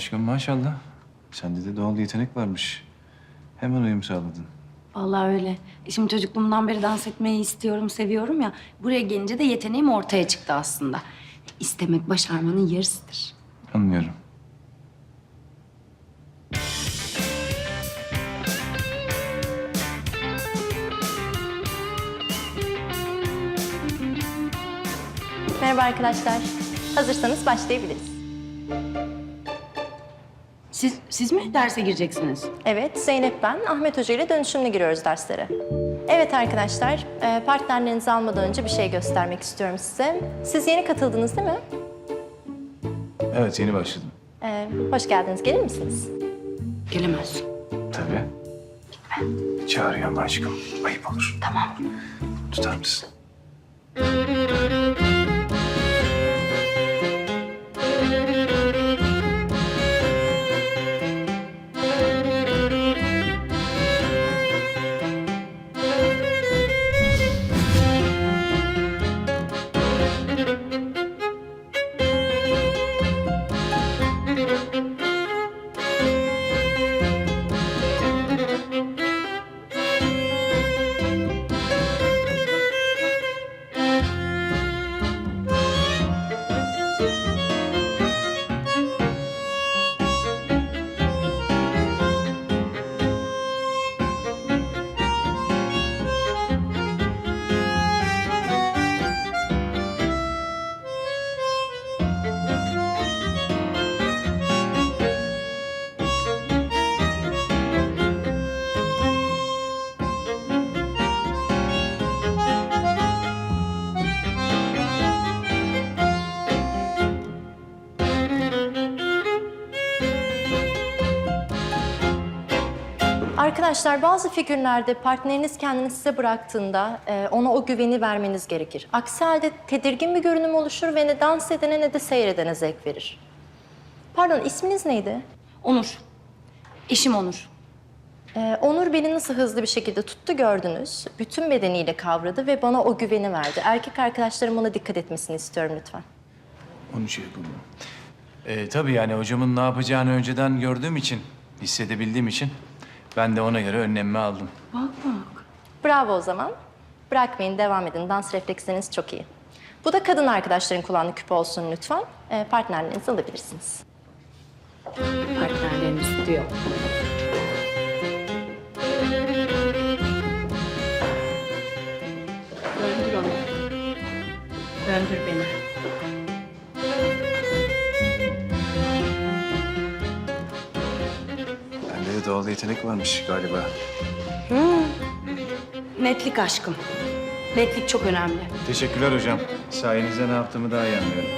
Aşkım maşallah. Sende de doğal yetenek varmış. Hemen uyum sağladın. Vallahi öyle. E Şimdi çocukluğumdan beri dans etmeyi istiyorum, seviyorum ya. Buraya gelince de yeteneğim ortaya çıktı aslında. İstemek başarmanın yarısıdır. Anlıyorum. Merhaba arkadaşlar. Hazırsanız başlayabiliriz. Siz, siz mi derse gireceksiniz? Evet, Zeynep ben. Ahmet Hoca ile dönüşümlü giriyoruz derslere. Evet arkadaşlar, e, partnerlerinizi almadan önce bir şey göstermek istiyorum size. Siz yeni katıldınız değil mi? Evet yeni başladım. E, hoş geldiniz. Gelir misiniz? Gelemez. Tabii. Gitme. Çağırıyor ama aşkım. Ayıp olur. Tamam. Tutar mısın? Arkadaşlar bazı figürlerde partneriniz kendini size bıraktığında e, ona o güveni vermeniz gerekir. Aksi halde tedirgin bir görünüm oluşur ve ne dans edene ne de seyredene zevk verir. Pardon, isminiz neydi? Onur. Eşim Onur. Ee, Onur beni nasıl hızlı bir şekilde tuttu gördünüz. Bütün bedeniyle kavradı ve bana o güveni verdi. Erkek arkadaşlarım ona dikkat etmesini istiyorum lütfen. Onu şey yapalım. Ee, tabii yani hocamın ne yapacağını önceden gördüğüm için, hissedebildiğim için ben de ona göre önlemimi aldım. Bak bak. Bravo o zaman. Bırakmayın, devam edin. Dans refleksleriniz çok iyi. Bu da kadın arkadaşların kullandığı küpe olsun lütfen. Ee, partnerlerinizi alabilirsiniz. Partnerlerimiz diyor. Döndür onu. Döndür beni. De doğal yetenek varmış galiba. Netlik aşkım. Netlik çok önemli. Teşekkürler hocam. Sayenizde ne yaptığımı daha iyi anlıyorum.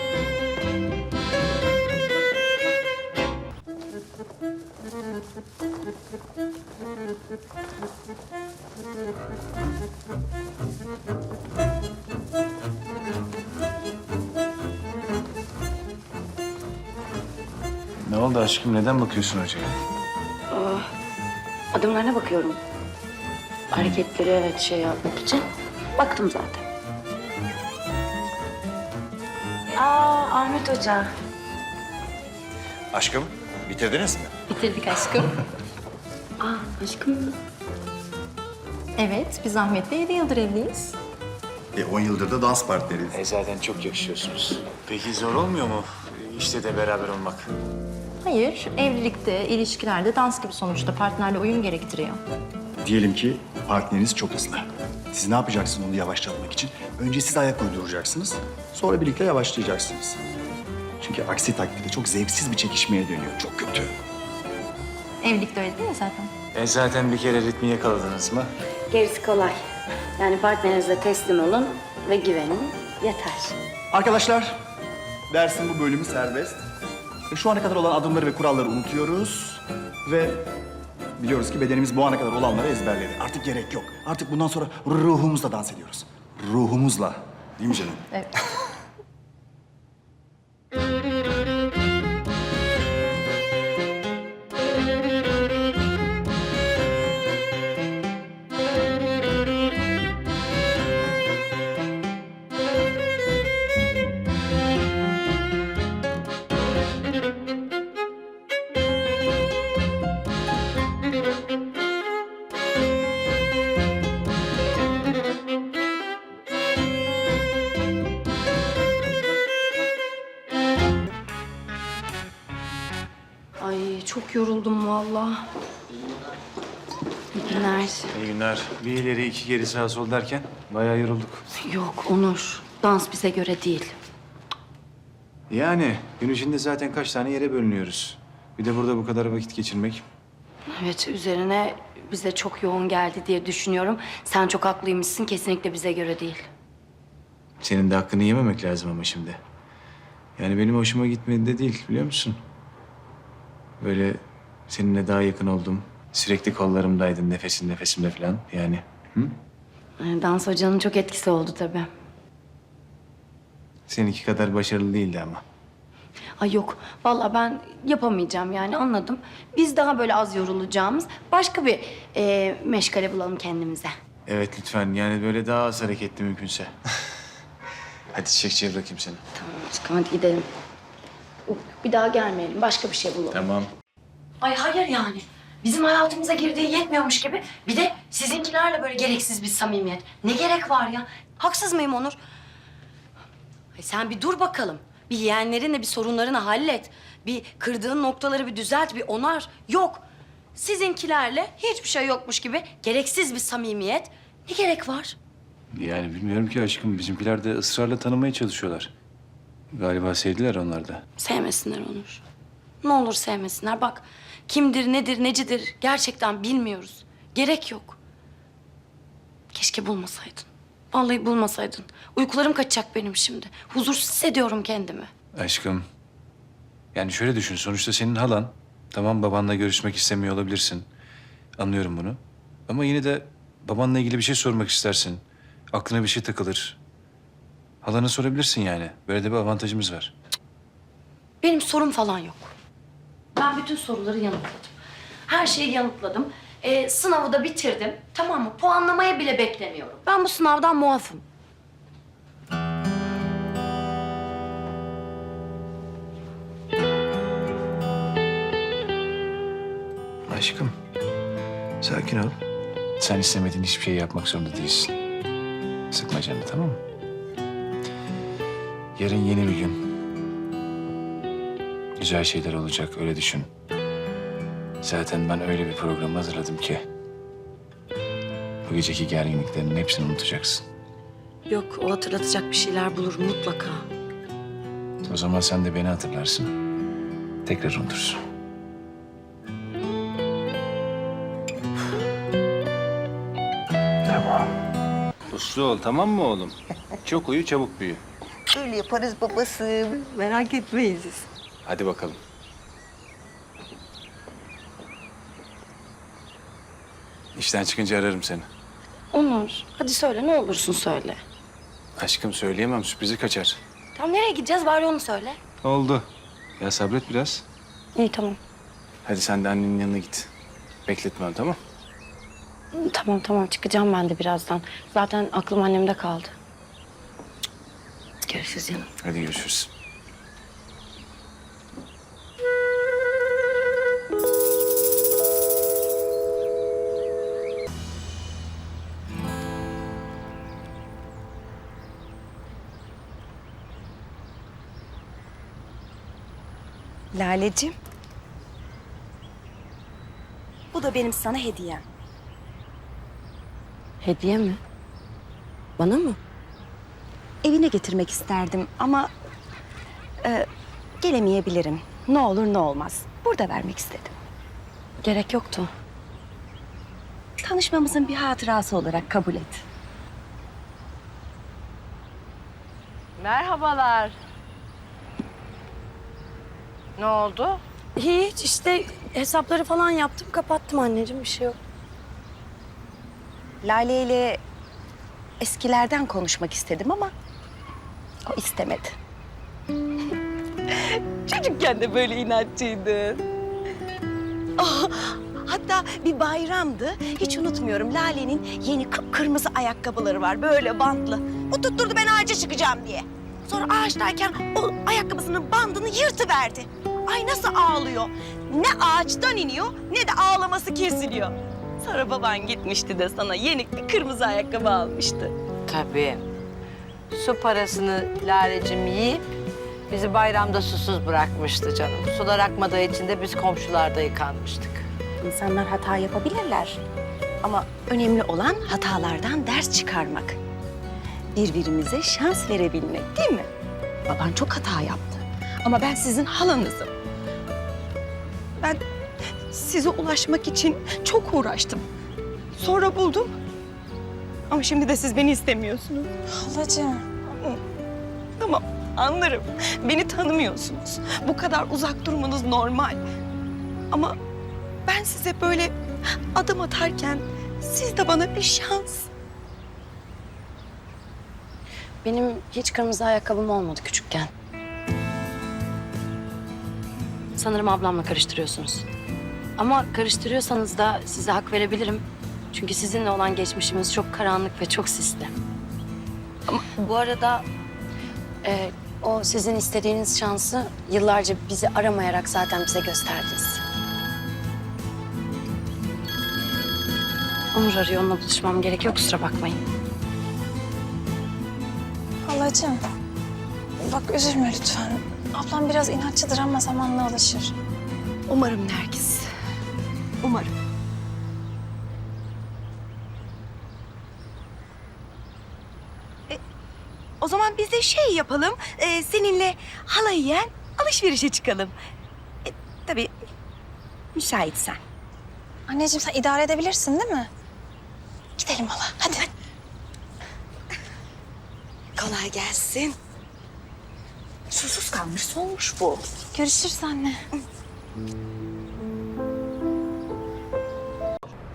Ne oldu aşkım? Neden bakıyorsun hocaya? Adımlarına bakıyorum. Hareketleri evet şey yapmak için. Baktım zaten. Aa Ahmet Hoca. Aşkım, bitirdiniz mi? Bitirdik aşkım. Aa aşkım. evet, biz Ahmet'le 7 yıldır evliyiz. E 10 yıldır da dans partneriyiz. E zaten çok yakışıyorsunuz. Peki zor olmuyor mu işte de beraber olmak? Hayır, evlilikte, ilişkilerde dans gibi sonuçta partnerle uyum gerektiriyor. Diyelim ki partneriniz çok hızlı. Siz ne yapacaksınız onu yavaşlatmak için? Önce siz ayak uyduracaksınız, sonra birlikte yavaşlayacaksınız. Çünkü aksi takdirde çok zevksiz bir çekişmeye dönüyor. Çok kötü. Evlilikte öyle değil mi zaten? E zaten bir kere ritmi yakaladınız mı? Gerisi kolay. Yani partnerinize teslim olun ve güvenin yeter. Arkadaşlar, dersin bu bölümü serbest. E, Şu ana kadar olan adımları ve kuralları unutuyoruz. Ve biliyoruz ki bedenimiz bu ana kadar olanları ezberledi. Artık gerek yok. Artık bundan sonra ruhumuzla dans ediyoruz. Ruhumuzla. Değil mi canım? Evet. Günler. İyi günler. Bir ileri iki geri sağ sol derken bayağı yorulduk. Yok Onur, dans bize göre değil. Yani gün içinde zaten kaç tane yere bölünüyoruz. Bir de burada bu kadar vakit geçirmek. Evet, üzerine bize çok yoğun geldi diye düşünüyorum. Sen çok haklıymışsın, kesinlikle bize göre değil. Senin de hakkını yememek lazım ama şimdi. Yani benim hoşuma gitmedi de değil biliyor musun? Böyle seninle daha yakın oldum. Sürekli kollarımdaydın nefesin nefesimde falan yani. Hı? Yani dans hocanın çok etkisi oldu tabii. Seninki kadar başarılı değildi ama. Ay yok, vallahi ben yapamayacağım yani anladım. Biz daha böyle az yorulacağımız başka bir e, meşgale bulalım kendimize. Evet lütfen yani böyle daha az hareketli mümkünse. Hadi çiçekçiye bırakayım seni. Tamam aşkım hadi gidelim. Bir daha gelmeyelim, başka bir şey bulalım. Tamam. Ay hayır yani. Bizim hayatımıza girdiği yetmiyormuş gibi bir de sizinkilerle böyle gereksiz bir samimiyet. Ne gerek var ya? Haksız mıyım Onur? Ay sen bir dur bakalım. Bir yeğenlerinle bir sorunlarını hallet. Bir kırdığın noktaları bir düzelt, bir onar. Yok. Sizinkilerle hiçbir şey yokmuş gibi gereksiz bir samimiyet. Ne gerek var? Yani bilmiyorum ki aşkım. Bizimkiler de ısrarla tanımaya çalışıyorlar. Galiba sevdiler onlar da. Sevmesinler Onur. Ne olur sevmesinler. Bak kimdir, nedir, necidir gerçekten bilmiyoruz. Gerek yok. Keşke bulmasaydın. Vallahi bulmasaydın. Uykularım kaçacak benim şimdi. Huzursuz hissediyorum kendimi. Aşkım. Yani şöyle düşün. Sonuçta senin halan. Tamam babanla görüşmek istemiyor olabilirsin. Anlıyorum bunu. Ama yine de babanla ilgili bir şey sormak istersin. Aklına bir şey takılır. Halana sorabilirsin yani. Böyle de bir avantajımız var. Benim sorum falan yok. Ben bütün soruları yanıtladım. Her şeyi yanıtladım. Ee, sınavı da bitirdim. Tamam mı? Puanlamaya bile beklemiyorum. Ben bu sınavdan muafım. Aşkım. Sakin ol. Sen istemediğin hiçbir şey yapmak zorunda değilsin. Sıkma canını tamam mı? Yarın yeni bir gün. Güzel şeyler olacak öyle düşün. Zaten ben öyle bir program hazırladım ki. Bu geceki gerginliklerin hepsini unutacaksın. Yok, o hatırlatacak bir şeyler bulur mutlaka. O zaman sen de beni hatırlarsın. Tekrar unutursun. Tamam. Uslu ol tamam mı oğlum? Çok uyu çabuk büyü. Öyle yaparız babası. Merak etmeyiz. Hadi bakalım. İşten çıkınca ararım seni. Onur, hadi söyle ne olursun söyle. Aşkım söyleyemem sürprizi kaçar. Tamam nereye gideceğiz bari onu söyle. Oldu. Ya sabret biraz. İyi tamam. Hadi sen de annenin yanına git. Bekletme onu tamam Tamam tamam çıkacağım ben de birazdan. Zaten aklım annemde kaldı. Görüşürüz canım. Hadi görüşürüz. Laleciğim. Bu da benim sana hediyem. Hediye mi? Bana mı? Evine getirmek isterdim ama e, gelemeyebilirim. Ne olur ne olmaz. Burada vermek istedim. Gerek yoktu. Tanışmamızın bir hatırası olarak kabul et. Merhabalar. Ne oldu? Hiç işte hesapları falan yaptım kapattım anneciğim bir şey yok. Lale ile eskilerden konuşmak istedim ama o istemedi. Çocukken de böyle inatçıydın. Ah, hatta bir bayramdı. Hiç unutmuyorum. Lale'nin yeni kıpkırmızı ayakkabıları var. Böyle bantlı. O tutturdu ben ağaca çıkacağım diye. Sonra ağaçtayken o ayakkabısının bandını yırtıverdi. Ay nasıl ağlıyor. Ne ağaçtan iniyor ne de ağlaması kesiliyor. Sonra baban gitmişti de sana yenik bir kırmızı ayakkabı almıştı. Tabii. Su parasını Lalecim yiyip Bizi bayramda susuz bırakmıştı canım. Sular akmadığı için de biz komşularda yıkanmıştık. İnsanlar hata yapabilirler. Ama önemli olan hatalardan ders çıkarmak. Birbirimize şans verebilmek değil mi? Baban çok hata yaptı. Ama ben sizin halanızım. Ben size ulaşmak için çok uğraştım. Sonra buldum. Ama şimdi de siz beni istemiyorsunuz. Halacığım. Tamam anlarım. Beni tanımıyorsunuz. Bu kadar uzak durmanız normal. Ama ben size böyle adım atarken siz de bana bir şans. Benim hiç kırmızı ayakkabım olmadı küçükken. Sanırım ablamla karıştırıyorsunuz. Ama karıştırıyorsanız da size hak verebilirim. Çünkü sizinle olan geçmişimiz çok karanlık ve çok sisli. Ama bu arada e, o sizin istediğiniz şansı yıllarca bizi aramayarak zaten bize gösterdiniz. Onur arıyor, onunla buluşmam gerekiyor. Kusura bakmayın. Halacığım. Bak üzülme lütfen. Ablam biraz inatçıdır ama zamanla alışır. Umarım Nergis. Umarım. E, o zaman biz de şey yapalım. e, seninle halayı yiyen alışverişe çıkalım. E, tabii müsaitsen. Anneciğim sen idare edebilirsin değil mi? Gidelim hala. Hadi. Kolay gelsin. Susuz kalmış, solmuş bu. Görüşürüz anne.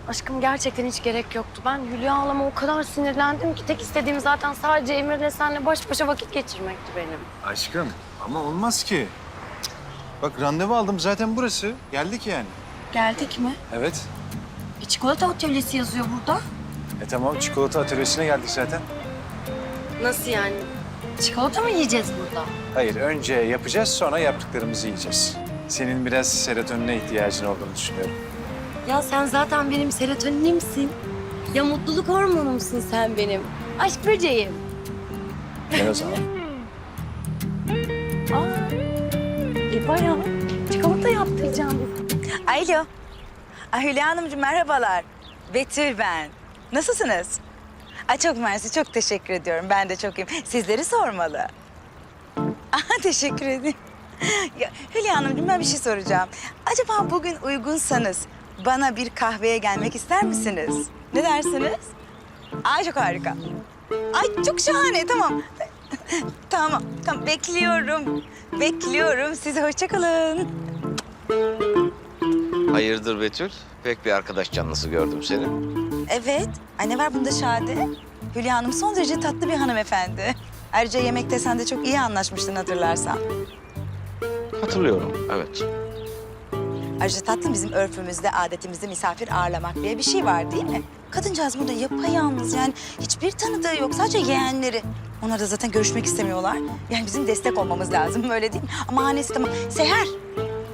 Aşkım gerçekten hiç gerek yoktu. Ben Hülya Hanım'a o kadar sinirlendim ki tek istediğim zaten sadece Emre'yle seninle baş başa vakit geçirmekti benim. Aşkım ama olmaz ki. Bak randevu aldım zaten burası. Geldik yani. Geldik mi? Evet. E, çikolata atölyesi yazıyor burada. E tamam çikolata atölyesine geldik zaten. Nasıl yani? Çikolata mı yiyeceğiz burada? Hayır önce yapacağız sonra yaptıklarımızı yiyeceğiz. Senin biraz serotonine ihtiyacın olduğunu düşünüyorum. Ya sen zaten benim serotoninimsin. Ya mutluluk hormonumsun sen benim. Aşk böceğim. Gel o zaman. E bayağı çikolata yaptıracağım. Alo. Ah, Hülya Hanımcığım merhabalar. Betül ben. Nasılsınız? Ay çok mersi, çok teşekkür ediyorum. Ben de çok iyiyim. Sizleri sormalı. Aha, teşekkür ederim. Ya, Hülya Hanımcığım ben bir şey soracağım. Acaba bugün uygunsanız bana bir kahveye gelmek ister misiniz? Ne dersiniz? Ay çok harika. Ay çok şahane, tamam. tamam, tamam. Bekliyorum. Bekliyorum. Size hoşça kalın. Hayırdır Betül? Pek bir arkadaş canlısı gördüm seni. Evet. Ay ne var bunda Şadi? Hülya Hanım son derece tatlı bir hanımefendi. Ayrıca yemekte sen de çok iyi anlaşmıştın hatırlarsan. Hatırlıyorum, evet. Ayrıca tatlım bizim örfümüzde, adetimizde misafir ağırlamak diye bir şey var değil mi? Kadıncağız burada yapayalnız yani hiçbir tanıdığı yok sadece yeğenleri. Onlar da zaten görüşmek istemiyorlar. Yani bizim destek olmamız lazım öyle değil mi? Ama hanesi tamam. Seher.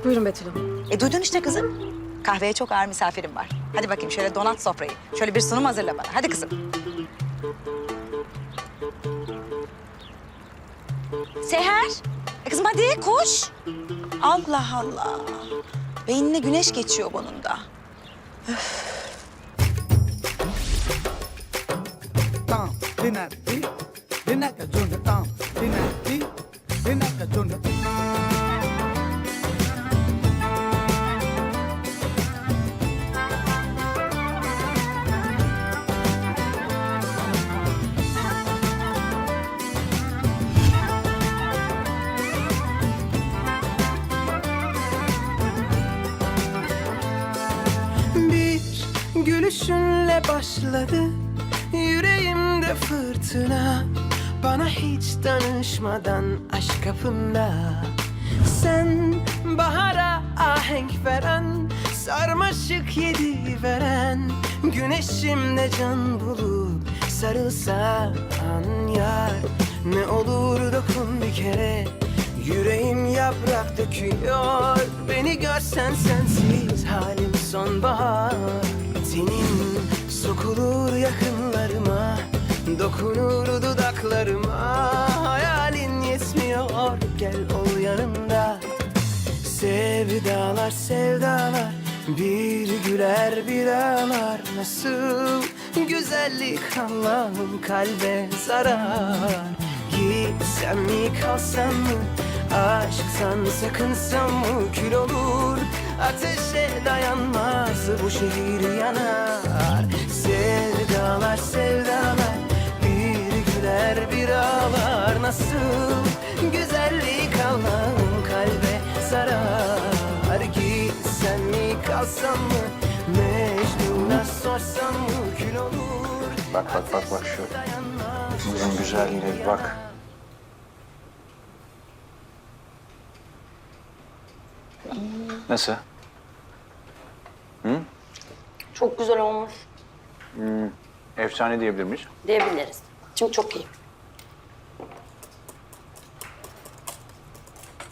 Buyurun Betül Hanım. E duydun işte kızım. Kahveye çok ağır misafirim var. Hadi bakayım şöyle donat sofrayı. Şöyle bir sunum hazırla bana. Hadi kızım. Seher. Kızım hadi koş. Allah Allah. Beynine güneş geçiyor bunun da. junda gülüşünle başladı. Yüreğimde fırtına Bana hiç danışmadan aşk kapında. Sen bahara ahenk veren Sarmaşık yedi veren Güneşimde can bulup sarılsan yar. Ne olur dokun bir kere Yüreğim yaprak döküyor. Beni görsen sensiz halim sonbahar Senin sokulur yakınlarıma Dokunur dudaklarıma. Hayalin yetmiyor gel ol yanımda. Sevdalar sevdalar bir güler bir ağlar. Nasıl güzellik Allah'ım kalbe zarar? Gitsem mi kalsam mı Aşksan sakınsam kül olur. Ateşe dayanmaz bu şehir yanar. Sevdalar sevdalar bir güler bir ağlar. Nasıl güzellik Allah'ım kalbe zarar Gitsem mi kalsam mı? Mecnun'a sorsam mı? Kül olur. Bak bak bak bak şu. Bunun güzelliğine bak. Nasıl? Çok güzel olmuş Efsane diyebilir miyiz? diyebiliriz. Çünkü çok iyi.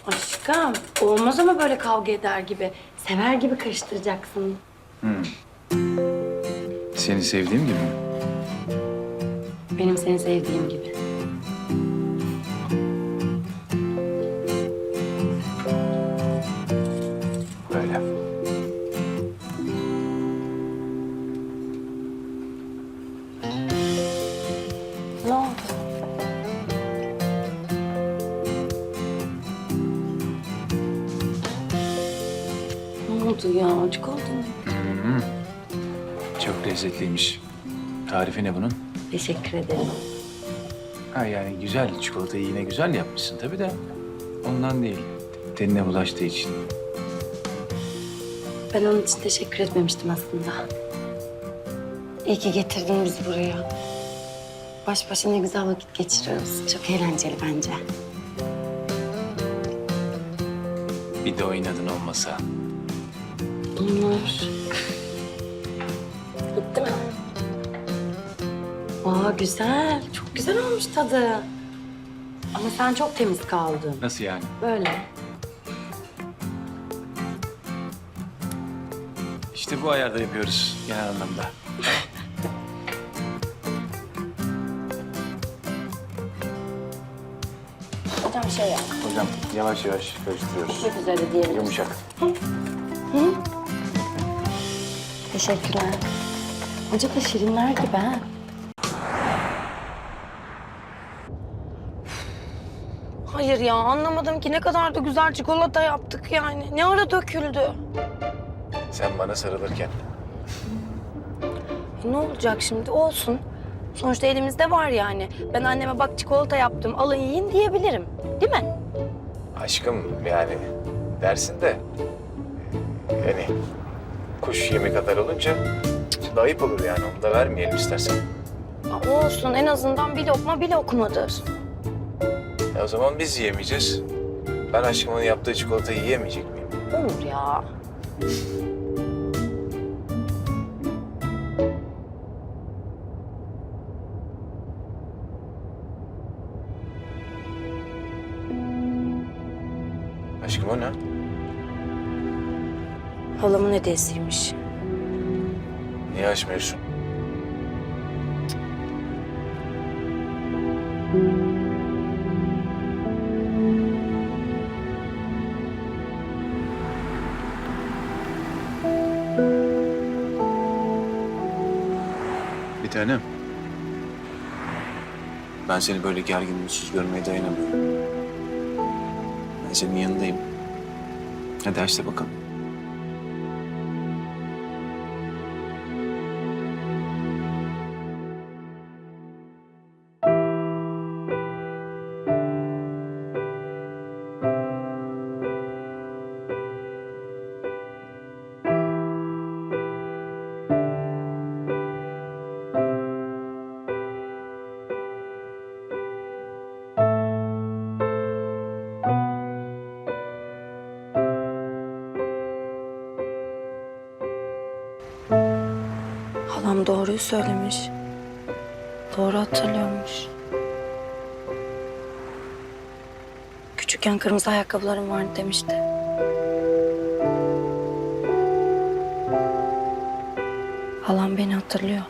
Aşkım olmaz ama böyle kavga eder gibi. Sever gibi karıştıracaksın. Seni sevdiğim gibi mi? Benim seni sevdiğim gibi. Lezzetliymiş. Tarifi ne bunun? Teşekkür ederim. Ha yani güzel. Çikolatayı yine güzel yapmışsın tabii de. Ondan değil. Tenine bulaştığı için. Ben onun için teşekkür etmemiştim aslında. İyi ki getirdin bizi buraya. Baş başa ne güzel vakit geçiriyoruz. Çok eğlenceli bence. Bir de oynadın olmasa. Onur. Aa güzel. Çok güzel olmuş tadı. Ama sen çok temiz kaldın. Nasıl yani? Böyle. İşte bu ayarda yapıyoruz genel anlamda. Hocam şey yap. Hocam yavaş yavaş karıştırıyoruz. Çok üzere diyelim. Yumuşak. Teşekkürler. Hoca da şirinler gibi ha. Hayır ya anlamadım ki ne kadar da güzel çikolata yaptık yani. Ne ara döküldü? Sen bana sarılırken. E, ne olacak şimdi? Olsun. Sonuçta elimizde var yani. Ben anneme bak çikolata yaptım alın yiyin diyebilirim. Değil mi? Aşkım yani dersin de yani kuş yemi kadar olunca cık, ayıp olur yani onu da vermeyelim istersen. Ya olsun en azından bir lokma bir lokmadır. E o zaman biz yiyemeyeceğiz. Ben aşkımın yaptığı çikolatayı yiyemeyecek miyim? Olur ya. Aşkım o ne? Halamın hediyesiymiş. Niye açmıyorsun? Ben seni böyle gergin mutsuz görmeye dayanamıyorum. Ben senin yanındayım. Hadi aç da bakalım. Doğruyu söylemiş. Doğru hatırlıyormuş. Küçükken kırmızı ayakkabılarım vardı demişti. Halam beni hatırlıyor.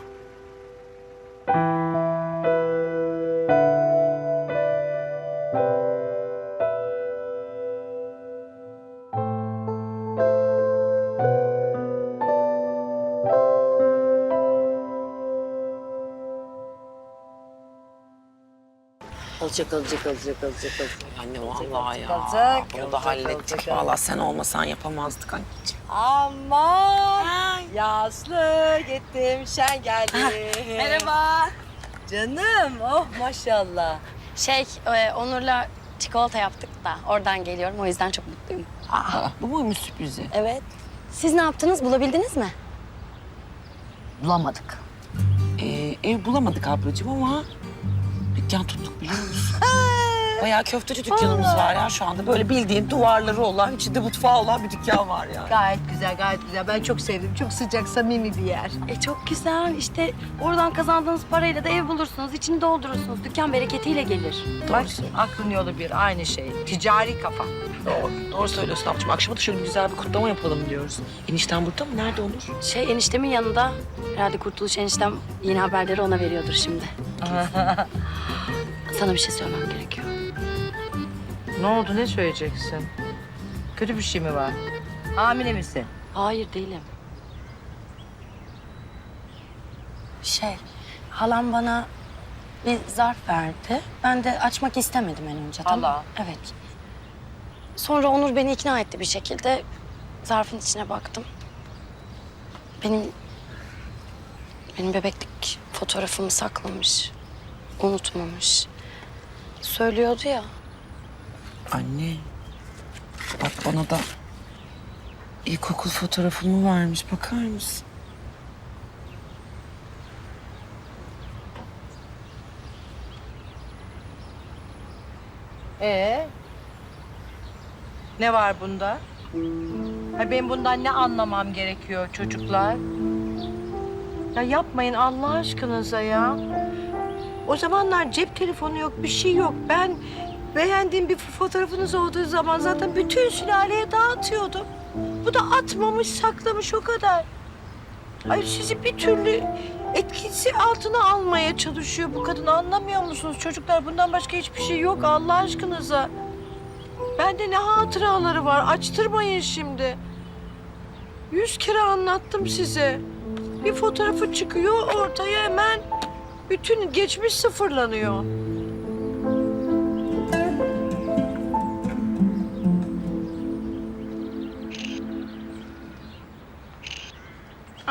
Alacak, alacak, alacak, alacak, alacak. Anne vallahi ya. Kalacak, Bunu da hallettik. kalacak. Vallahi sen olmasan yapamazdık anneciğim. Aman! Yaslı gittim, şen geldi. Merhaba. Canım, oh maşallah. Şey, e, Onur'la çikolata yaptık da oradan geliyorum. O yüzden çok mutluyum. Aa, bu muymuş sürprizi? Evet. Siz ne yaptınız? Bulabildiniz mi? Bulamadık. Ee, ev bulamadık ablacığım ama dükkan tuttuk? Bayağı köfteci dükkanımız var ya şu anda. Böyle bildiğin duvarları olan, içinde mutfağı olan bir dükkan var ya. Gayet güzel, gayet güzel. Ben çok sevdim. Çok sıcak, samimi bir yer. E çok güzel. İşte oradan kazandığınız parayla da ev bulursunuz. içini doldurursunuz. Dükkan bereketiyle gelir. Bak, aklın yolu bir, aynı şey. Ticari kafa. Doğru, doğru söylüyorsun ablacığım. Akşama da şöyle güzel bir kutlama yapalım diyoruz. Enişten burada mı? Nerede Onur? Şey eniştemin yanında. Herhalde Kurtuluş eniştem yeni haberleri ona veriyordur şimdi. Sana bir şey söylemem gerekiyor. Ne oldu, ne söyleyeceksin? Kötü bir şey mi var? Hamile misin? Hayır değilim. Şey, halam bana bir zarf verdi. Ben de açmak istemedim en önce. Tamam. Allah. Evet. Sonra Onur beni ikna etti bir şekilde. Zarfın içine baktım. Benim benim bebeklik fotoğrafımı saklamış. Unutmamış. Söylüyordu ya. Anne, bak bana da ilkokul fotoğrafımı vermiş. Bakar mısın? Ee? Ne var bunda? Ha benim bundan ne anlamam gerekiyor çocuklar? Ya yapmayın Allah aşkınıza ya. O zamanlar cep telefonu yok, bir şey yok. Ben beğendiğim bir fotoğrafınız olduğu zaman zaten bütün sülaleye dağıtıyordum. Bu da atmamış, saklamış o kadar. Ay sizi bir türlü etkisi altına almaya çalışıyor bu kadın. Anlamıyor musunuz çocuklar? Bundan başka hiçbir şey yok Allah aşkınıza. Bende ne hatıraları var. Açtırmayın şimdi. Yüz kere anlattım size. Bir fotoğrafı çıkıyor ortaya hemen bütün geçmiş sıfırlanıyor.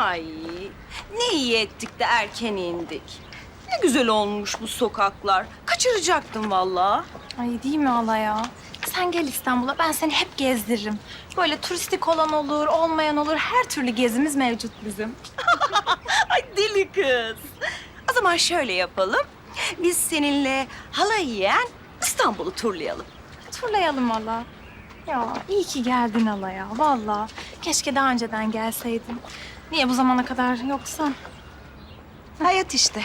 Ay ne iyi ettik de erken indik. Ne güzel olmuş bu sokaklar. Kaçıracaktım vallahi. Ay değil mi hala ya? Sen gel İstanbul'a ben seni hep gezdiririm. Böyle turistik olan olur, olmayan olur. Her türlü gezimiz mevcut bizim. Ay deli kız. O zaman şöyle yapalım. Biz seninle hala yiyen İstanbul'u turlayalım. Turlayalım hala. Ya iyi ki geldin hala ya. Vallahi keşke daha önceden gelseydin. Niye bu zamana kadar yoksan? Hayat işte.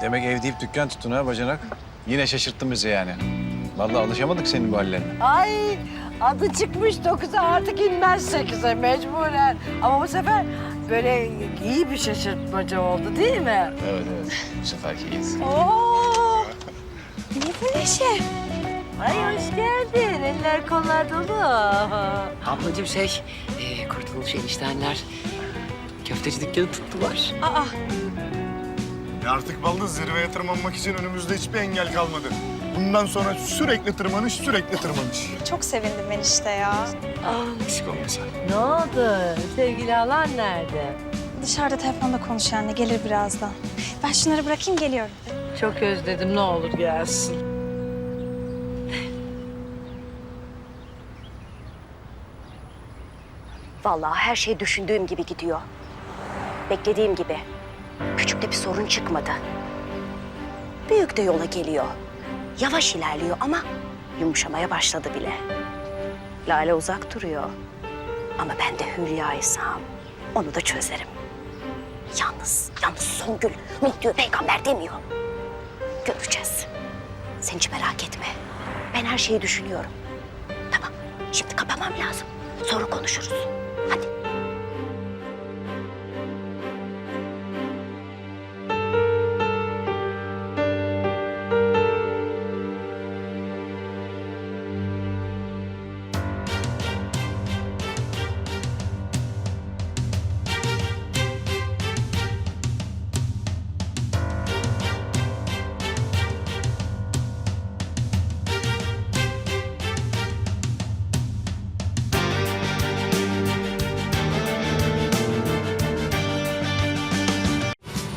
Demek ev deyip dükkan tuttun ha bacanak. Yine şaşırttın bizi yani. Vallahi alışamadık senin bu hallerine. Ay adı çıkmış dokuza artık inmez sekize mecburen. Ama bu sefer böyle iyi bir şaşırtmaca oldu değil mi? Evet evet. Bu seferki iyiyiz. Oo! Niye böyle şey? Ay hoş geldin. Eller kollar dolu. Ablacığım şey, e, kurtuluş eniştenler köfteci dükkanı tuttular. Aa Ya artık baldız zirveye tırmanmak için önümüzde hiçbir engel kalmadı. Bundan sonra sürekli tırmanış, sürekli tırmanış. çok sevindim ben işte ya. Eksik olma sen. Ne oldu? Sevgili alan nerede? Dışarıda telefonda konuşuyor anne gelir birazdan. Ben şunları bırakayım geliyorum. Çok özledim. Ne olur gelsin. Vallahi her şey düşündüğüm gibi gidiyor. Beklediğim gibi. Küçük de bir sorun çıkmadı. Büyük de yola geliyor. Yavaş ilerliyor ama yumuşamaya başladı bile. Lale uzak duruyor. Ama ben de Hülya'ysam onu da çözerim. Yalnız, yalnız Songül Nuh diyor peygamber demiyor. Göreceğiz. Sen hiç merak etme. Ben her şeyi düşünüyorum. Tamam, şimdi kapamam lazım. Sonra konuşuruz. Hadi.